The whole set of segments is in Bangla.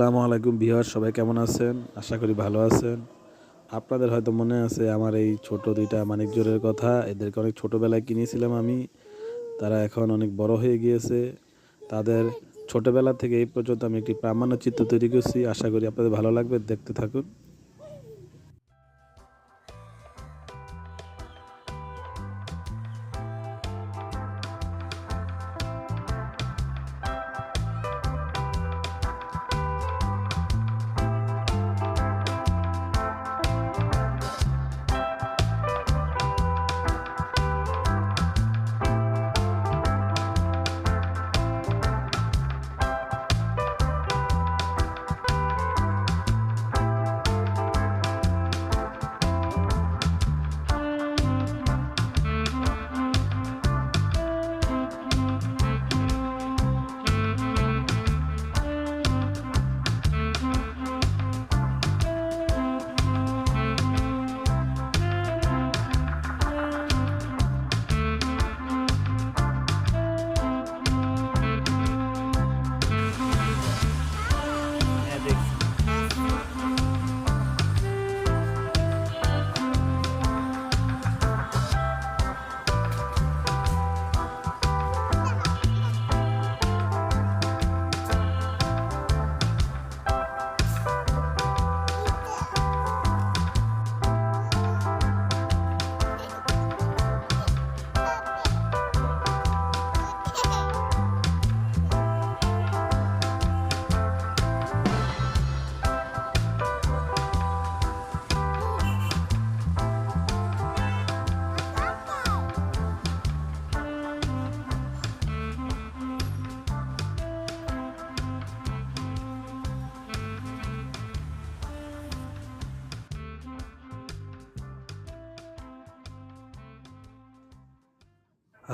আসসালামু আলাইকুম বিহার সবাই কেমন আছেন? আশা করি ভালো আছেন। আপনাদের হয়তো মনে আছে আমার এই ছোট দুইটা মানিক জোরের কথা। এদেরকে অনেক ছোটোবেলায় কিনেছিলাম আমি। তারা এখন অনেক বড় হয়ে গিয়েছে। তাদের ছোটোবেলা থেকে এই পর্যন্ত আমি একটি প্রামাণ্য চিত্র তৈরি করছি। আশা করি আপনাদের ভালো লাগবে। দেখতে থাকুন।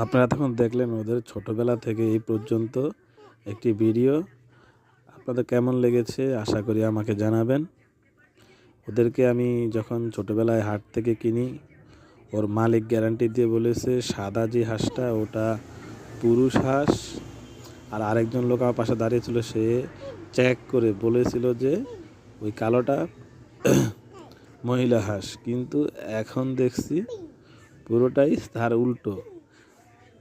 আপনারা তখন দেখলেন ওদের ছোটবেলা থেকে এই পর্যন্ত একটি ভিডিও। আপনাদের কেমন লেগেছে আশা করি আমাকে জানাবেন। ওদেরকে আমি যখন ছোটবেলায় হাট থেকে কিনি, ওর মালিক গ্যারান্টি দিয়ে বলেছে, সাদা যে হাঁসটা, ওটা পুরুষ হাঁস। আর আরেকজন লোক আমার পাশে দাঁড়িয়েছিল সে চেক করে বলেছিল যে, ওই কালোটা মহিলা হাঁস। কিন্তু এখন দেখছি পুরোটাই তার উল্টো।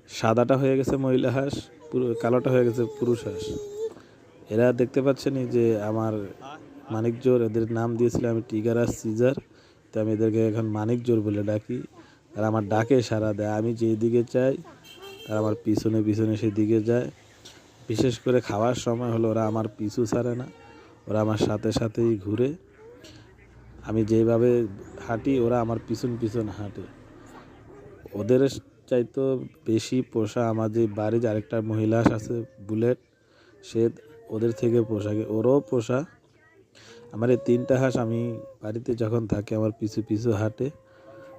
সাদাটা হয়ে গেছে মহিলা হাঁস কালোটা হয়ে গেছে পুরুষ হাঁস। এরা দেখতে পাচ্ছেনই যে আমার মানিক জোর, এদের নাম দিয়েছিলাম আমি টিগার সিজার, তো আমি এদেরকে এখন মানিক জোর বলে ডাকি। আর আমার ডাকে সারা দেয়, আমি যেই দিকে চাই, তারা আমার পিছনে পিছনে সেই দিকে যায়। বিশেষ করে খাওয়ার সময় হলো ওরা আমার পিছু ছাড়ে না, ওরা আমার সাথে সাথেই ঘুরে। আমি যেইভাবে হাঁটি, ওরা আমার পিছন পিছন হাঁটে। ওদের চাইতো বেশি পোষা। আমাদের বাড়ির আরেকটা মহিলা আছে, বুলেট, সে ওদের থেকে পোশাকে ওরও পোষা। আমার এই তিনটা হাঁস আমি বাড়িতে যখন থাকি, আমার পিছু পিছু হাঁটে,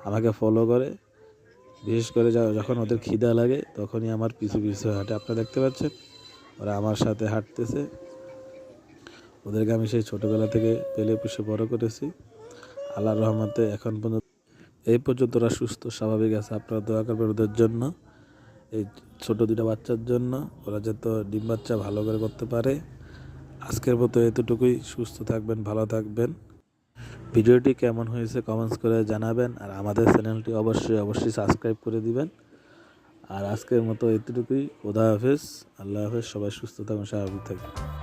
আমাকে ফলো করে। বিশেষ করে যখন ওদের খিদা লাগে, তখনই আমার পিছু পিছু হাঁটে। আপনারা দেখতে পাচ্ছেন? ওরা আমার সাথে হাঁটতেছে। ওদেরকে আমি সেই ছোটোবেলা থেকে পেলে পুষে বড় করেছি। আল্লাহর রহমতে এখন পর্যন্ত এই পর্যন্ত ওরা সুস্থ, স্বাভাবিক আছে। আপনারা দোয়া করবেন ওদের জন্য, এই ছোট দুটা বাচ্চার জন্য। ওরা যাতে ডিম বাচ্চা ভালো করে করতে পারে। আজকের মতো এতটুকুই। সুস্থ থাকবেন, ভালো থাকবেন। ভিডিওটি কেমন হয়েছে কমেন্টস করে জানাবেন। আর আমাদের চ্যানেলটি অবশ্যই অবশ্যই সাবস্ক্রাইব করে দিবেন। আর আজকের মতো এতটুকুই। খোদা হাফেজ। আল্লাহ হাফেজ। সবাই সুস্থ থাকুন, স্বাভাবিক থাকুন।